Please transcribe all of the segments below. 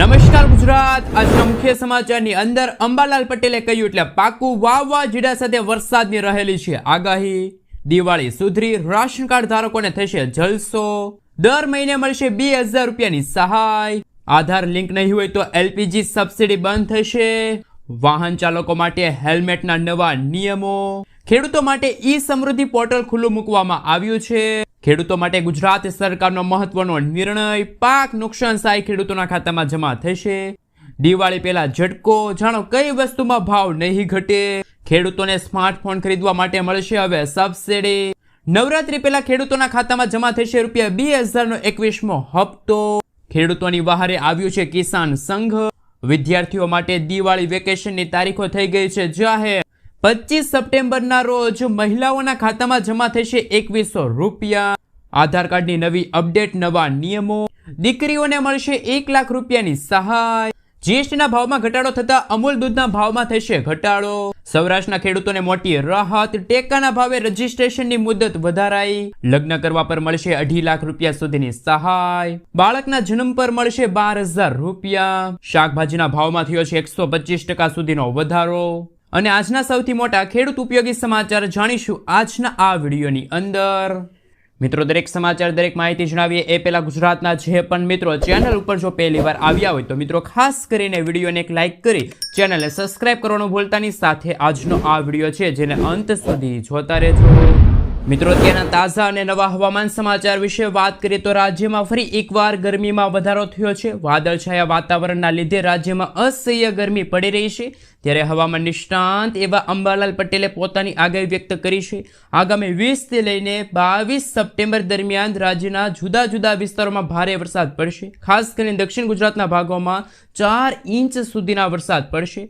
નમસ્કાર ગુજરાત. આજના મુખ્ય સમાચારની અંદર અંબાલાલ પટેલે કહ્યું એટલે પાકું વાવાઝોડા સાથે વરસાદની રહેલી છે. આગાહી, દિવાળી સુધરી, રાશન કાર્ડ ધારકોને થશે જલસો. દર મહિને મળશે બે હજાર રૂપિયાની સહાય. આધાર લિંક નહીં હોય તો એલપીજી સબસિડી બંધ થશે. વાહન ચાલકો માટે હેલ્મેટના નવા નિયમો. ખેડૂતો માટે ઈ સમૃદ્ધિ પોર્ટલ ખુલ્લું મૂકવામાં આવ્યું છે. ખેડૂતો માટે ગુજરાત સરકારનો મહત્વનો નિર્ણય પાક નુકસાન સહાય ખેડૂતોના ખાતામાં જમા થશે. દિવાળી પહેલા ઝટકો, જાણો કઈ વસ્તુમાં ભાવ નહીં ઘટે? ખેડૂતોને સ્માર્ટફોન ખરીદવા માટે મળશે હવે સબસિડી. નવરાત્રી પહેલા ખેડૂતોના ખાતામાં જમા થશે રૂપિયા બે હજારનો એકવીસમો હપ્તો. ખેડૂતોની વહારે આવ્યું છે કિસાન સંઘ. વિદ્યાર્થીઓ માટે દિવાળી વેકેશનની તારીખો થઈ ગઈ છે જાહેર. પચીસ સપ્ટેમ્બરના રોજ મહિલાઓના ખાતામાં જમા થશે એકવીસો રૂપિયા. આધાર કાર્ડની નવી અપડેટ, નવા નિયમો. દીકરીઓને મળશે એક લાખ રૂપિયાની સહાય. જીએસટીના ભાવમાં ઘટાડો થતા અમૂલ દૂધના ભાવમાં થશે ઘટાડો. સૌરાષ્ટ્રના ખેડૂતોને મોટી રાહત. ટેકાના ભાવે રજીસ્ટ્રેશનની મુદત વધારાઈ. લગ્ન કરવા પર મળશે અઢી લાખ રૂપિયા સુધીની સહાય. બાળકના જન્મ પર મળશે બાર હજાર રૂપિયા. શાકભાજીના ભાવમાં થયો છે એકસો પચીસ ટકા સુધીનો વધારો. અને આજના સૌથી મોટા ખેડૂત ઉપયોગી સમાચાર જાણીશું આજના આ વિડીયોની અંદર. મિત્રો, દરેક સમાચાર, દરેક માહિતી જણાવીએ એ પહેલાં ગુજરાતના જે પણ મિત્રો ચેનલ ઉપર જો પહેલી વાર આવ્યા હોય તો મિત્રો, ખાસ કરીને વિડીયોને એક લાઇક કરી ચેનલને સબસ્ક્રાઇબ કરવાનું ભૂલતાની સાથે આજનો આ વીડિયો છે, જેને અંત સુધી જોતા રહેજો. મિત્રો, અત્યારના તાજા અને નવા હવામાન સમાચાર વિશે વાત કરીએ તો રાજ્યમાં ફરી એકવાર ગરમીમાં વધારો થયો છે. વાદળછાયા વાતાવરણના લીધે રાજ્યમાં અસહ્ય ગરમી પડી રહી છે. ત્યારે હવામાન નિષ્ણાંત એવા અંબાલાલ પટેલે પોતાની આગાહી વ્યક્ત કરી છે. આગામી વીસથી લઈને બાવીસ સપ્ટેમ્બર દરમિયાન રાજ્યના જુદા જુદા વિસ્તારોમાં ભારે વરસાદ પડશે. ખાસ કરીને દક્ષિણ ગુજરાતના ભાગોમાં ચાર ઇંચ સુધીના વરસાદ પડશે.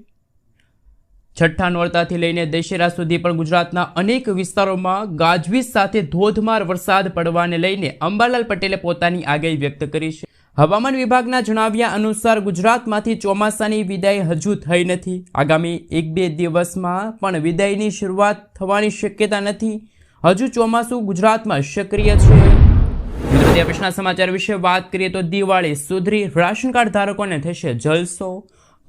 છઠ્ઠા નોરતાથી લઈને દશેરા સુધી પણ ગુજરાતના અનેક વિસ્તારોમાં ગાજવીજ સાથે ધોધમાર વરસાદ પડવાને લઈને અંબાલાલ પટેલે પોતાની આગાહી વ્યક્ત કરી છે. હવામાન વિભાગના જણાવ્યા અનુસાર ગુજરાતમાંથી ચોમાસાની વિદાય હજુ થઈ નથી. આગામી એક બે દિવસમાં પણ વિદાયની શરૂઆત થવાની શક્યતા નથી. હજુ ચોમાસું ગુજરાતમાં સક્રિય છે. તે સમાચાર વિશે વાત કરીએ તો દિવાળી સુધરી. રાશન કાર્ડ ધારકોને થશે જલસો.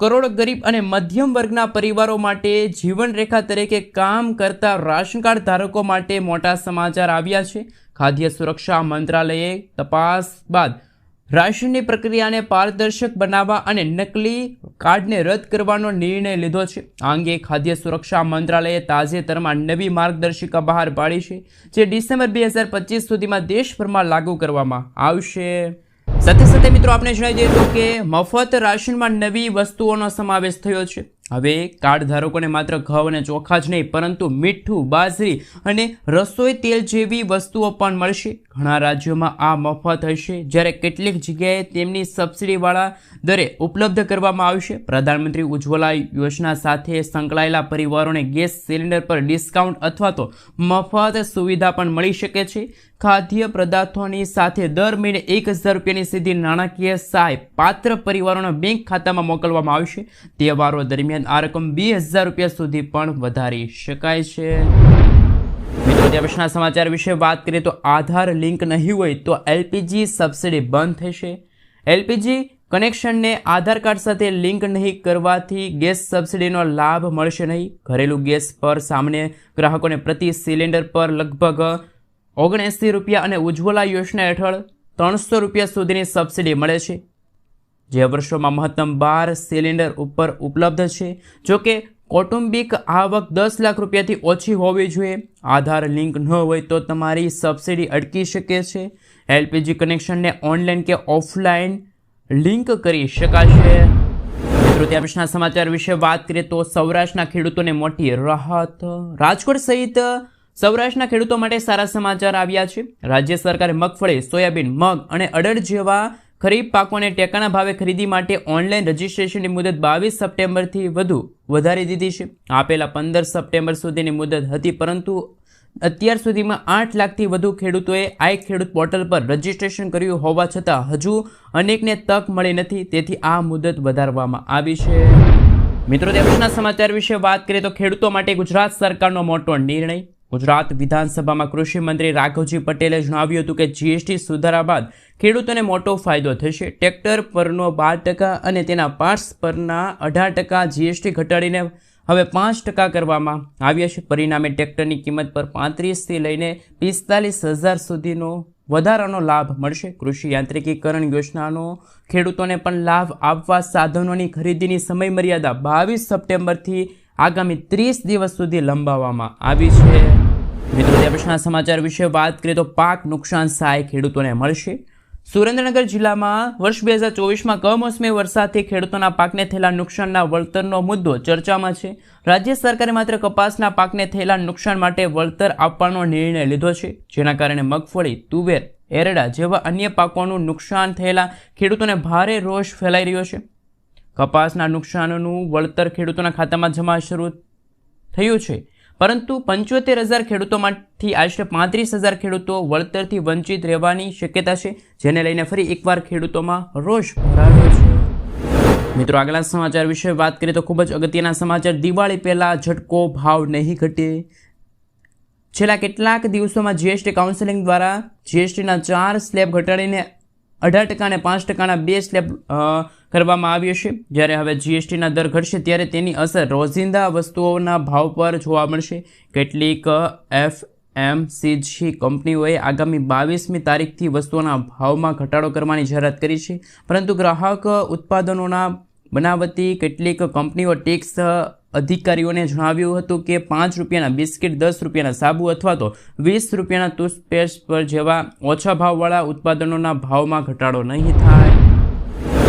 કરોડ ગરીબ અને મધ્યમ વર્ગના પરિવારો માટે જીવનરેખા તરીકે કામ કરતા રાશન કાર્ડ ધારકો માટે મોટા સમાચાર આવ્યા છે. ખાદ્ય સુરક્ષા મંત્રાલયે તપાસ બાદ રાશનની પ્રક્રિયાને પારદર્શક બનાવવા અને નકલી કાર્ડને રદ કરવાનો નિર્ણય લીધો છે. આ અંગે ખાદ્ય સુરક્ષા મંત્રાલયે તાજેતરમાં નવી માર્ગદર્શિકા બહાર પાડી છે, જે ડિસેમ્બર બે હજાર પચીસ સુધીમાં દેશભરમાં લાગુ કરવામાં આવશે. સાથે સાથે મિત્રો, આપણે જણાવી દઈએ તો કે મફત રાશનમાં નવી વસ્તુઓનો સમાવેશ થયો છે. હવે કાર્ડ ધારકોને માત્ર ઘઉં અને ચોખા જ નહીં, પરંતુ મીઠું, બાજરી અને રસોઈ તેલ જેવી વસ્તુઓ પણ મળશે. ઘણા રાજ્યોમાં આ મફત હશે, જ્યારે કેટલીક જગ્યાએ તેમની સબસિડીવાળા દરે ઉપલબ્ધ કરવામાં આવશે. પ્રધાનમંત્રી ઉજ્જવલા યોજના સાથે સંકળાયેલા પરિવારોને ગેસ સિલિન્ડર પર ડિસ્કાઉન્ટ અથવા તો મફત સુવિધા પણ મળી શકે છે. ખાદ્ય પદાર્થોની સાથે દર મહિને એક હજાર રૂપિયાની સીધી નાણાકીય સહાય પાત્ર પરિવારોના બેંક ખાતામાં મોકલવામાં આવશે. તહેવારો દરમિયાન આ રકમ બે હજાર રૂપિયા સુધી પણ વધારી શકાય છે. મિત્રો સમાચાર વિશે વાત કરીએ તો આધાર લિંક નહીં હોય તો એલપીજી સબસિડી બંધ થશે. એલપીજી કનેક્શનને આધાર કાર્ડ સાથે લિંક નહીં કરવાથી ગેસ સબસિડીનો લાભ મળશે નહીં. ઘરેલું ગેસ પર સામાન્ય ગ્રાહકોને પ્રતિ સિલિન્ડર પર લગભગ ઓગણએંસી રૂપિયા અને ઉજ્જવલા યોજના હેઠળ ત્રણસો રૂપિયા સુધીની સબસિડી મળે છે. જે વર્ષોમાં મહત્તમ બાર સિલિન્ડર ઉપર ઉપલબ્ધ છે. જોકે કૌટુંબિક આવક દસ લાખ રૂપિયાથી ઓછી હોવી જોઈએ. આધાર લિંક ન હોય તો તમારી સબસિડી અટકી શકે છે. એલપીજી કનેક્શનને ઓનલાઈન કે ઓફલાઈન લિંક કરી શકાશે. મિત્રો સમાચાર વિશે વાત કરીએ તો સૌરાષ્ટ્રના ખેડૂતોને મોટી રાહત. રાજકોટ સહિત સૌરાષ્ટ્રના ખેડૂતો માટે સારા સમાચાર આવ્યા છે. રાજ્ય સરકારે મગફળી, સોયાબીન, મગ અને અડદ જેવા ખરીફ પાકોને ટેકાના ભાવે ખરીદી માટે ઓનલાઈન રજીસ્ટ્રેશનની મુદત બાવીસ સપ્ટેમ્બરથી વધુ વધારી દીધી છે. આપેલા પંદર સપ્ટેમ્બર સુધીની મુદત હતી, પરંતુ અત્યાર સુધીમાં આઠ લાખથી વધુ ખેડૂતોએ આ ખેડૂત પોર્ટલ પર રજીસ્ટ્રેશન કર્યું હોવા છતાં હજુ અનેકને તક મળી નથી, તેથી આ મુદત વધારવામાં આવી છે. મિત્રો દેશના સમાચાર વિશે વાત કરીએ તો ખેડૂતો માટે ગુજરાત સરકારનો મોટો નિર્ણય ગુજરાત વિધાનસભામાં કૃષિ મંત્રી રાઘવજી પટેલે જણાવ્યું હતું કે જીએસટી સુધારા બાદ ખેડૂતોને મોટો ફાયદો થશે. ટ્રેક્ટર પરનો બાર ટકા અને તેના પાર્ટ્સ પરના અઢાર ટકા જીએસટી ઘટાડીને હવે પાંચ ટકા કરવામાં આવ્યા છે. પરિણામે ટ્રેક્ટરની કિંમત પર પાંત્રીસથી લઈને પિસ્તાલીસ હજાર સુધીનો વધારાનો લાભ મળશે. કૃષિ યાંત્રિકીકરણ યોજનાનો ખેડૂતોને પણ લાભ આપવા સાધનોની ખરીદીની સમયમર્યાદા બાવીસ સપ્ટેમ્બરથી આગામી ત્રીસ દિવસ સુધી લંબાવવામાં આવી છે. મિત્રો પછીના સમાચાર વિશે વાત કરીએ તો પાક નુકસાન સહાય ખેડૂતોને મળશે. સુરેન્દ્રનગર જિલ્લામાં વર્ષ બે હજાર ચોવીસમાં કમોસમી વરસાદથી ખેડૂતોના પાકને થયેલા નુકસાનના વળતરનો મુદ્દો ચર્ચામાં છે. રાજ્ય સરકારે માત્ર કપાસના પાકને થયેલા નુકસાન માટે વળતર આપવાનો નિર્ણય લીધો છે. જેના કારણે મગફળી, તુવેર, એરડા જેવા અન્ય પાકોનું નુકસાન થયેલા ખેડૂતોને ભારે રોષ ફેલાઈ રહ્યો છે. કપાસના નુકસાનનું વળતર ખેડૂતોના ખાતામાં જમા શરૂ થયું છે. પરંતુ પંચોતેર હજાર ખેડૂતોમાંથી આશરે પાંત્રીસ હજાર ખેડૂતો વળતરથી વંચિત રહેવાની શક્યતા છે, જેને લઈને ફરી એકવાર ખેડૂતોમાં રોષ ભરાયો છે. મિત્રો, આગલા સમાચાર વિશે વાત કરીએ તો ખૂબ જ અગત્યના સમાચાર. દિવાળી પહેલાં ઝટકો, ભાવ નહીં ઘટે. છેલ્લા કેટલાક દિવસોમાં જીએસટી કાઉન્સિલિંગ દ્વારા જીએસટીના ચાર સ્લેબ ઘટાડીને અઢાર ટકા અને પાંચ ટકાના બે સ્લેબ કરવામાં આવ્યો છે જ્યારે હવે જીએસટીના દર ઘટશે, ત્યારે તેની અસર રોજિંદા વસ્તુઓના ભાવ પર જોવા મળશે. કેટલીક એફ એમસીજી કંપનીઓએ આગામી બાવીસમી તારીખથી વસ્તુઓના ભાવમાં ઘટાડો કરવાની જાહેરાત કરી છે. પરંતુ ગ્રાહક ઉત્પાદનોના બનાવતી કેટલીક કંપનીઓ ટેક્સ અધિકારીઓને જણાવ્યું હતું કે પાંચ રૂપિયાના બિસ્કિટ, દસ રૂપિયાના સાબુ અથવા તો વીસ રૂપિયાના ટૂથપેસ્ટ પર જેવા ઓછા ભાવવાળા ઉત્પાદનોના ભાવમાં ઘટાડો નહીં થાય.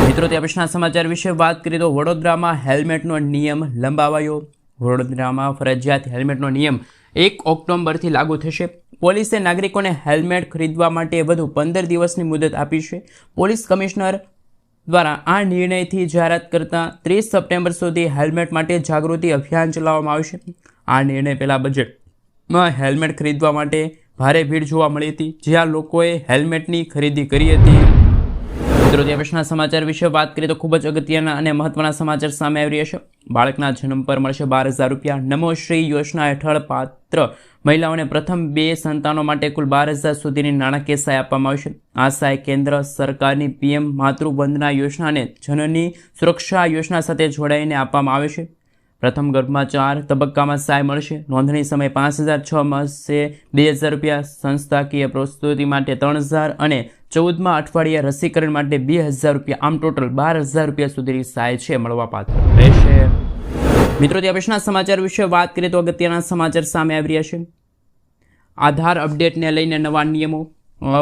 મિત્રો, તે પછીના સમાચાર વિશે વાત કરીએ તો વડોદરામાં હેલ્મેટનો નિયમ લંબાવાયો. વડોદરામાં ફરજિયાત હેલ્મેટનો નિયમ એક ઓક્ટોબરથી લાગુ થશે. પોલીસે નાગરિકોને હેલ્મેટ ખરીદવા માટે વધુ પંદર દિવસની મુદત આપી છે. પોલીસ કમિશનર દ્વારા આ નિર્ણયથી જાહેરાત કરતા ત્રીસ સપ્ટેમ્બર સુધી હેલ્મેટ માટે જાગૃતિ અભિયાન ચલાવવામાં આવશે. આ નિર્ણય પહેલાં બજેટમાં હેલ્મેટ ખરીદવા માટે ભારે ભીડ જોવા મળી હતી. જ્યાં લોકોએ હેલ્મેટની ખરીદી કરી હતી. મિત્રો ત્યાં પછીના સમાચાર વિશે વાત કરીએ તો ખૂબ જ અગત્યના અને મહત્વના સમાચાર સામે આવી રહ્યા છે. બાળકના જન્મ પર મળશે બાર હજાર રૂપિયા. નમોશ્રી યોજના હેઠળ પાત્ર મહિલાઓને પ્રથમ બે સંતાનો માટે કુલ બાર હજાર સુધીની નાણાકીય સહાય આપવામાં આવશે. આ સહાય કેન્દ્ર સરકારની પીએમ માતૃવંદના યોજનાને જનની સુરક્ષા યોજના સાથે જોડાઈને આપવામાં આવે છે. પ્રથમ ગર્ભમાં ચાર તબક્કામાં સહાય મળશે. નોંધણી સમય પાંચ હજાર છ માસે બે હજાર રૂપિયા. સંસ્થાકીય પ્રસ્તુતિ માટે ત્રણ હજાર અને ચૌદમાં અઠવાડિયા રસીકરણ માટે બે હજાર રૂપિયા આમ ટોટલ બાર હજાર રૂપિયા સુધીની સહાય છે મળવાપાત્ર રહેશે. મિત્રો ત્યાં પછીના સમાચાર વિશે વાત કરીએ તો અગત્યના સમાચાર સામે આવી રહ્યા છે. આધાર અપડેટને લઈને નવા નિયમો.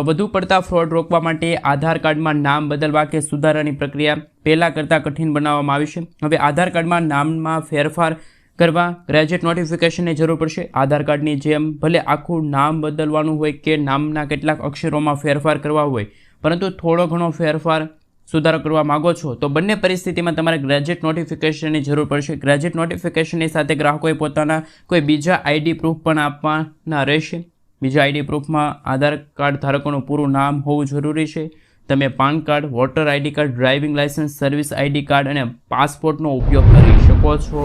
વધુ પડતા ફ્રોડ રોકવા માટે આધાર કાર્ડમાં નામ બદલવા કે સુધારાની પ્રક્રિયા પહેલાં કરતાં કઠિન બનાવવામાં આવી છે. હવે આધાર કાર્ડમાં નામમાં ફેરફાર કરવા ગ્રેજ્યુએટ નોટિફિકેશનની જરૂર પડશે. આધાર કાર્ડની જેમ ભલે આખું નામ બદલવાનું હોય કે નામના કેટલાક અક્ષરોમાં ફેરફાર કરવા હોય, પરંતુ થોડો ઘણો ફેરફાર સુધારો કરવા માગો છો, તો બંને પરિસ્થિતિમાં તમારે ગ્રેજ્યુએટ નોટિફિકેશનની જરૂર પડશે. ગ્રેજ્યુએટ નોટિફિકેશનની સાથે ગ્રાહકોએ પોતાના કોઈ બીજા આઈડી પ્રૂફ પણ આપવાના રહેશે. બીજા આઈડી પ્રૂફમાં આધાર કાર્ડ ધારકોનું પૂરું નામ હોવું જરૂરી છે. તમે PAN card voter ID card driving licence service ID card અને પાસપોર્ટનો ઉપયોગ કરી શકો છો.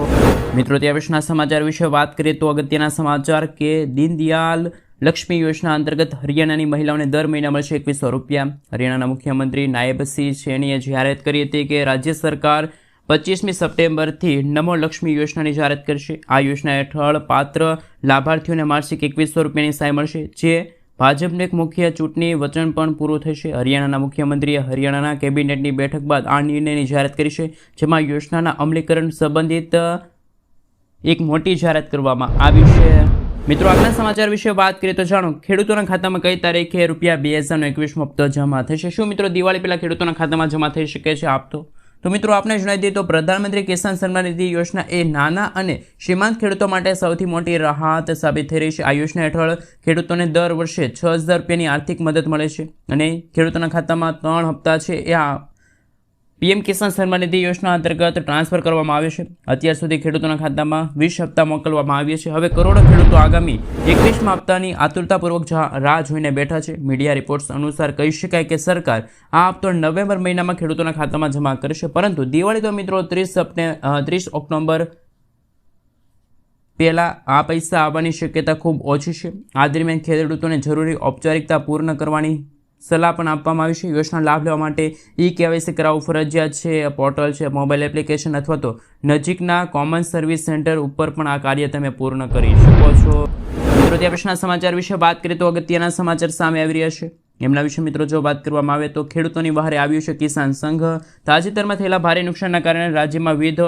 મિત્રો ત્યાં વિશેના સમાચાર વિશે વાત કરીએ તો અગત્યના સમાચાર કે દીનદયાલ લક્ષ્મી યોજના અંતર્ગત હરિયાણાની મહિલાઓને દર મહિના મળશે એકવીસો રૂપિયા. હરિયાણાના મુખ્યમંત્રી નાયબસિંહ સૈનીએ જાહેરાત કરી હતી કે રાજ્ય સરકાર પચીસમી સપ્ટેમ્બરથી નમો લક્ષ્મી યોજનાની જાહેરાત કરશે. આ યોજના હેઠળ પાત્ર લાભાર્થીઓને માસિક એકવીસો રૂપિયાની સહાય મળશે, જે ભાજપને એક મુખ્ય ચૂંટણી વચન પણ પૂરું થશે. હરિયાણાના મુખ્યમંત્રીએ હરિયાણાના કેબિનેટની બેઠક બાદ આ નિર્ણયની જાહેરાત કરી છે, જેમાં યોજનાના અમલીકરણ સંબંધિત એક મોટી જાહેરાત કરવામાં આવી છે. મિત્રો, આગલા સમાચાર વિશે વાત કરીએ તો જાણો, ખેડૂતોના ખાતામાં કઈ તારીખે રૂપિયા બે હજારનો એકવીસમો હપ્તો જમા થશે? શું મિત્રો, દિવાળી પહેલાં ખેડૂતોના ખાતામાં જમા થઈ શકે છે આપતો તો મિત્રો આપણે જણાવી દઈએ તો પ્રધાનમંત્રી કિસાન સન્માન નિધિ યોજના એ નાના અને શ્રીમંત ખેડૂતો માટે સૌથી મોટી રાહત સાબિત થઈ રહી છે. આ યોજના હેઠળ ખેડૂતોને દર વર્ષે છ હજાર રૂપિયાની આર્થિક મદદ મળે છે અને ખેડૂતોના ખાતામાં ત્રણ હપ્તા છે. એ આ પીએમ કિસાન સન્માન નિધિ યોજના અંતર્ગત ટ્રાન્સફર કરવામાં આવે છે. અત્યાર સુધી ખેડૂતોના ખાતામાં વીસ હપ્તા મોકલવામાં આવ્યા છે. હવે કરોડો ખેડૂતો આગામી એકવીસમાં હપ્તાની આતુરતાપૂર્વક રાહ જોઈને બેઠા છે. મીડિયા રિપોર્ટ્સ અનુસાર કહી શકાય કે સરકાર આ હપ્તો નવેમ્બર મહિનામાં ખેડૂતોના ખાતામાં જમા કરશે. પરંતુ દિવાળી તો મિત્રો ત્રીસ સપ્ટે ત્રીસ ઓક્ટોબર પહેલાં આ પૈસા આવવાની શક્યતા ખૂબ ઓછી છે. આ દરમિયાન ખેડૂતોને જરૂરી ઔપચારિકતા પૂર્ણ કરવાની સલાહ પણ આપવામાં આવી છે. યોજના લાભ લેવા માટે ઈ કેવાયસી કરાવવું ફરજિયાત છે. પોર્ટલ છે, મોબાઈલ એપ્લિકેશન અથવા તો નજીકના કોમન સર્વિસ સેન્ટર ઉપર પણ આ કાર્ય તમે પૂર્ણ કરી શકો છો. મિત્રો પછીના સમાચાર વિશે વાત કરીએ તો અગત્યના સમાચાર સામે આવી રહ્યા છે. એમના વિશે મિત્રો, જો વાત કરવામાં આવે તો ખેડૂતોની બહારે આવ્યું છે કિસાન સંઘ. તાજેતરમાં થયેલા ભારે નુકસાનના કારણે રાજ્યમાં વિવિધ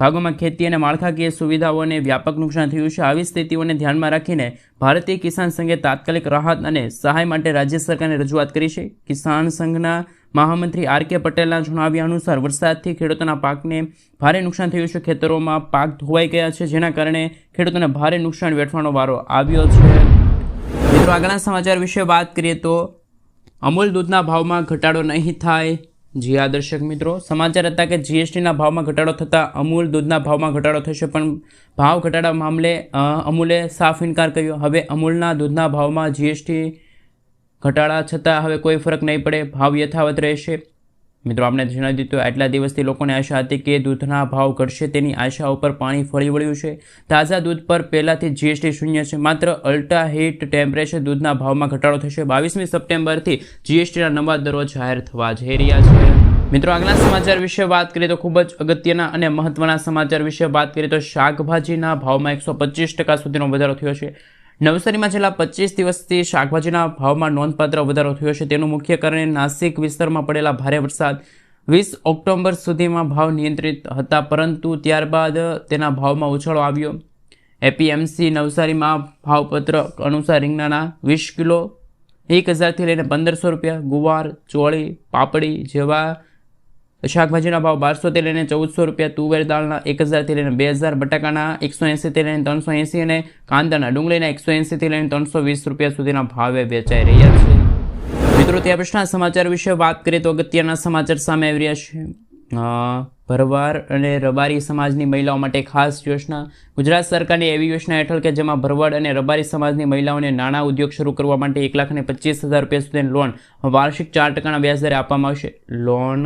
ભાગોમાં ખેતી અને માળખાકીય સુવિધાઓને વ્યાપક નુકસાન થયું છે. આવી સ્થિતિઓને ધ્યાનમાં રાખીને ભારતીય કિસાન સંઘે તાત્કાલિક રાહત અને સહાય માટે રાજ્ય સરકારને રજૂઆત કરી છે. કિસાન સંઘના મહામંત્રી આર કે પટેલના જણાવ્યા અનુસાર વરસાદથી ખેડૂતોના પાકને ભારે નુકસાન થયું છે. ખેતરોમાં પાક ધોવાઈ ગયા છે, જેના કારણે ખેડૂતોને ભારે નુકસાન વેઠવાનો વારો આવ્યો છે. મિત્રો, આગળના સમાચાર વિશે વાત કરીએ તો અમૂલ દૂધના ભાવમાં ઘટાડો નહીં થાય. જી આ દર્શક મિત્રો, સમાચાર હતા કે જીએસટીના ભાવમાં ઘટાડો થતાં અમૂલ દૂધના ભાવમાં ઘટાડો થશે, પણ ભાવ ઘટાડા મામલે અમૂલે સાફ ઇનકાર કર્યો. હવે અમૂલના દૂધના ભાવમાં જીએસટી ઘટાડા છતાં હવે કોઈ ફરક નહીં પડે, ભાવ યથાવત રહેશે. મિત્રો આપણે જણાવી દીધું, આટલા દિવસથી લોકોને આશા હતી કે દૂધના ભાવ ઘટશે, તેની આશા ઉપર પાણી ફરી વળ્યું છે. તાજા દૂધ પર પહેલાંથી જીએસટી શૂન્ય છે, માત્ર અલ્ટ્રા હીટ ટેમ્પરેચર દૂધના ભાવમાં ઘટાડો થશે. બાવીસમી સપ્ટેમ્બરથી જીએસટીના નવા દરો જાહેર થવા જઈ રહ્યા છે. મિત્રો, આગલા સમાચાર વિશે વાત કરીએ તો ખૂબ જ અગત્યના અને મહત્વના સમાચાર વિશે વાત કરીએ તો શાકભાજીના ભાવમાં એકસો ટકા સુધીનો વધારો થયો છે. નવસારીમાં છેલ્લા પચીસ દિવસથી શાકભાજીના ભાવમાં નોંધપાત્ર વધારો થયો છે. તેનું મુખ્ય કારણે નાસિક વિસ્તારમાં પડેલા ભારે વરસાદ. વીસ ઓક્ટોબર સુધીમાં ભાવ નિયંત્રિત હતા, પરંતુ ત્યારબાદ તેના ભાવમાં ઉછાળો આવ્યો. એપીએમસી નવસારીમાં ભાવપત્ર અનુસાર રીંગણાના વીસ કિલો, એક હજારથી લઈને પંદરસો રૂપિયા ગુવાર, ચોળી, પાપડી જેવા શાકભાજીના ભાવ બારસોથી લઈને ચૌદસો રૂપિયા, તુવેર દાળના એક હજારથી લઈને બે હજાર બટાકાના એકસો એંસીથી લઈને ત્રણસો એંસી અને કાંદાના ડુંગળીના એકસો એંસીથી લઈને ત્રણસો વીસ રૂપિયા સુધીના ભાવે વેચાઈ રહ્યા છે. મિત્રો ત્યાં પછીના સમાચાર વિશે વાત કરીએ તો અગત્યના સમાચાર સામે આવી રહ્યા છે. ભરવાડ અને રબારી સમાજની મહિલાઓ માટે ખાસ યોજના. ગુજરાત સરકારની એવી યોજના હેઠળ કે જેમાં ભરવાડ અને રબારી સમાજની મહિલાઓને નાણાં ઉદ્યોગ શરૂ કરવા માટે એક લાખ પચીસ હજાર રૂપિયા સુધીની લોન વાર્ષિક ચાર ટકાના વ્યાજદરે આપવામાં આવશે. લોન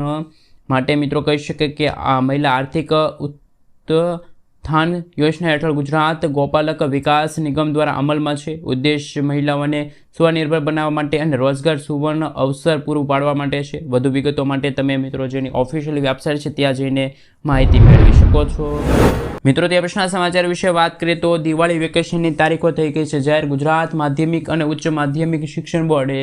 માટે મિત્રો કહી શકે કે આ મહિલા આર્થિક ઉત્થાન યોજના હેઠળ ગુજરાત ગોપાલક વિકાસ નિગમ દ્વારા અમલમાં છે. ઉદ્દેશ મહિલાઓને સ્વનિર્ભર બનાવવા માટે અને રોજગાર સુવર્ણ અવસર પૂરું પાડવા માટે છે. વધુ વિગતો માટે તમે મિત્રો જેની ઓફિશિયલ વેબસાઇટ છે ત્યાં જઈને માહિતી મેળવી શકો છો. મિત્રો, તે પ્રશ્ન સમાચાર વિશે વાત કરીએ તો દિવાળી વેકેશનની તારીખો થઈ ગઈ છે. જાહેર ગુજરાત માધ્યમિક અને ઉચ્ચ માધ્યમિક શિક્ષણ બોર્ડે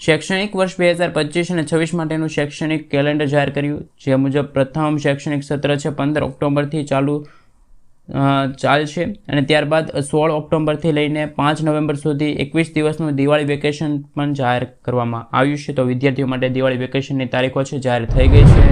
શૈક્ષણિક વર્ષ બે હજાર પચીસ અને છવ્વીસ માટેનું શૈક્ષણિક કેલેન્ડર જાહેર કર્યું, જે મુજબ પ્રથમ શૈક્ષણિક સત્ર છે પંદર ઓક્ટોબરથી ચાલુ ચાલશે. અને ત્યારબાદ સોળ ઓક્ટોબરથી લઈને પાંચ નવેમ્બર સુધી એકવીસ દિવસનું દિવાળી વેકેશન પણ જાહેર કરવામાં આવ્યું છે. તો વિદ્યાર્થીઓ માટે દિવાળી વેકેશનની તારીખો છે, જાહેર થઈ ગઈ છે.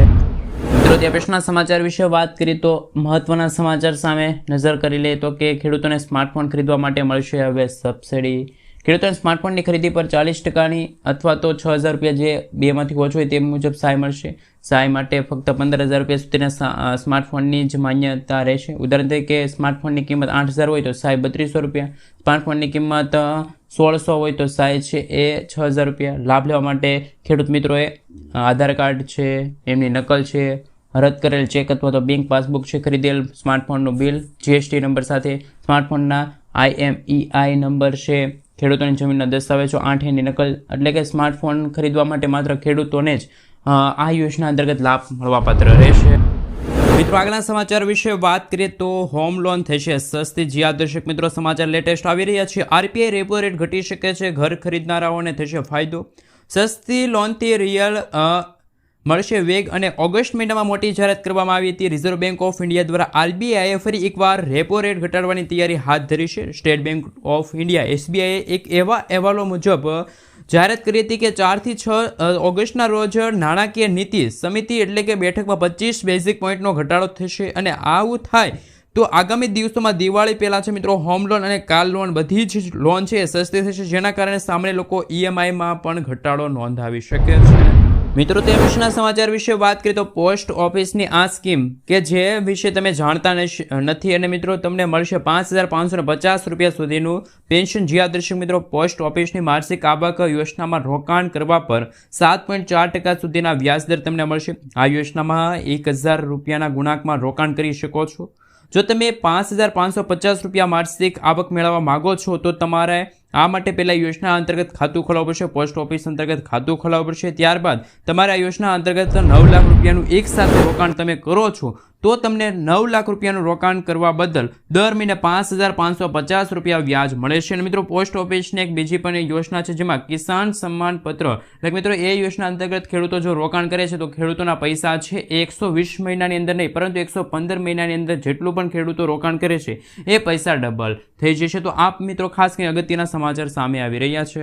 મિત્રો, ત્યાં પછીના સમાચાર વિશે વાત કરીએ તો મહત્વના સમાચાર સામે નજર કરી લઈએ તો કે ખેડૂતોને સ્માર્ટફોન ખરીદવા માટે મળશે હવે સબસિડી. ખેડૂતોને સ્માર્ટફોનની ખરીદી પર ચાલીસ ટકાની અથવા તો છ હજાર રૂપિયા જે બેમાંથી ઓછો હોય તે મુજબ સહાય મળશે. સહાય માટે ફક્ત પંદર હજાર રૂપિયા સુધીના સ્માર્ટફોનની જ માન્યતા રહેશે. ઉદાહરણ તરીકે સ્માર્ટફોનની કિંમત આઠ હજાર હોય તો સહાય બત્રીસો રૂપિયા. સ્માર્ટફોનની કિંમત સોળસો હોય તો સહાય છે એ છ હજાર રૂપિયા. લાભ લેવા માટે ખેડૂત મિત્રોએ આધાર કાર્ડ છે, એમની નકલ છે, રદ કરેલ ચેક અથવા તો બેંક પાસબુક છે ખરીદેલ સ્માર્ટફોનનું બિલ જીએસટી નંબર સાથે સ્માર્ટફોનના આઈએમઈઆઈ નંબર છે. ખેડૂતોની જમીનના દસ્તાવેજો આઠની નકલ એટલે કે સ્માર્ટફોન ખરીદવા માટે માત્ર ખેડૂતોને જ આ યોજના અંતર્ગત લાભ મળવાપાત્ર રહેશે. મિત્રો આગળના સમાચાર વિશે વાત કરીએ તો હોમ લોન થશે સસ્તી. જી દર્શક મિત્રો, સમાચાર લેટેસ્ટ આવી રહ્યા છે. આરપીઆઈ રેપો રેટ ઘટી શકે છે. ઘર ખરીદનારાઓને થશે ફાયદો. સસ્તી લોનથી રિયલ મળશે વેગ અને ઓગસ્ટ મહિનામાં મોટી જાહેરાત કરવામાં આવી હતી. રિઝર્વ બેંક ઓફ ઇન્ડિયા દ્વારા આરબીઆઈએ ફરી એકવાર રેપો રેટ ઘટાડવાની તૈયારી હાથ ધરી છે. સ્ટેટ બેંક ઓફ ઇન્ડિયા એસબીઆઈએ એક એવા અહેવાલો મુજબ જાહેરાત કરી હતી કે ચારથી છ ઓગસ્ટના રોજ નાણાકીય નીતિ સમિતિ એટલે કે બેઠકમાં પચીસ બેઝિક પોઈન્ટનો ઘટાડો થશે અને આવું થાય તો આગામી દિવસોમાં દિવાળી પહેલાં છે મિત્રો હોમ લોન અને કાર લોન બધી જ લોન છે સસ્તી થશે, જેના કારણે સામાન્ય લોકો ઈએમઆઈમાં પણ ઘટાડો નોંધાવી શકે છે. મિત્રો, તે પછીના સમાચાર વિશે વાત કરીએ તો પોસ્ટ ઓફિસની આ સ્કીમ કે જે વિશે તમે જાણતા નથી અને મિત્રો, તમને મળશે પાંચ હજાર પાંચસો પચાસ રૂપિયા સુધીનું પેન્શન. જ્યાં દર્શક મિત્રો, પોસ્ટ ઓફિસની માસિક આવક યોજનામાં રોકાણ કરવા પર સાત પોઈન્ટ ચાર ટકા સુધીના વ્યાજદર તમને મળશે. આ યોજનામાં એક હજાર રૂપિયાના ગુણાંકમાં રોકાણ કરી શકો છો. જો તમે પાંચ હજાર પાંચસો પચાસ રૂપિયા માસિક આવક મેળવવા માંગો છો, તો તમારે આ માટે પહેલાં યોજના અંતર્ગત ખાતું ખોલાવવું પડશે, પોસ્ટ ઓફિસ અંતર્ગત ખાતું ખોલાવવું પડશે. ત્યારબાદ તમારે આ યોજના અંતર્ગત નવ લાખ રૂપિયાનું એક સાથે રોકાણ તમે કરો છો તો તમને નવ લાખ રૂપિયાનું રોકાણ કરવા બદલ દર મહિને પાંચ હજાર પાંચસો પચાસ રૂપિયા વ્યાજ મળે છે. અને મિત્રો, પોસ્ટ ઓફિસની એક બીજી પણ યોજના છે, જેમાં કિસાન સન્માન પત્ર. એટલે મિત્રો, એ યોજના અંતર્ગત ખેડૂતો જો રોકાણ કરે છે, તો ખેડૂતોના પૈસા છે એકસો વીસ મહિનાની અંદર નહીં, પરંતુ એકસો પંદર મહિનાની અંદર જેટલું પણ ખેડૂતો રોકાણ કરે છે, એ પૈસા ડબલ થઈ જશે. તો આપ મિત્રો ખાસ કંઈ અગત્યના સમાચાર સામે આવી રહ્યા છે?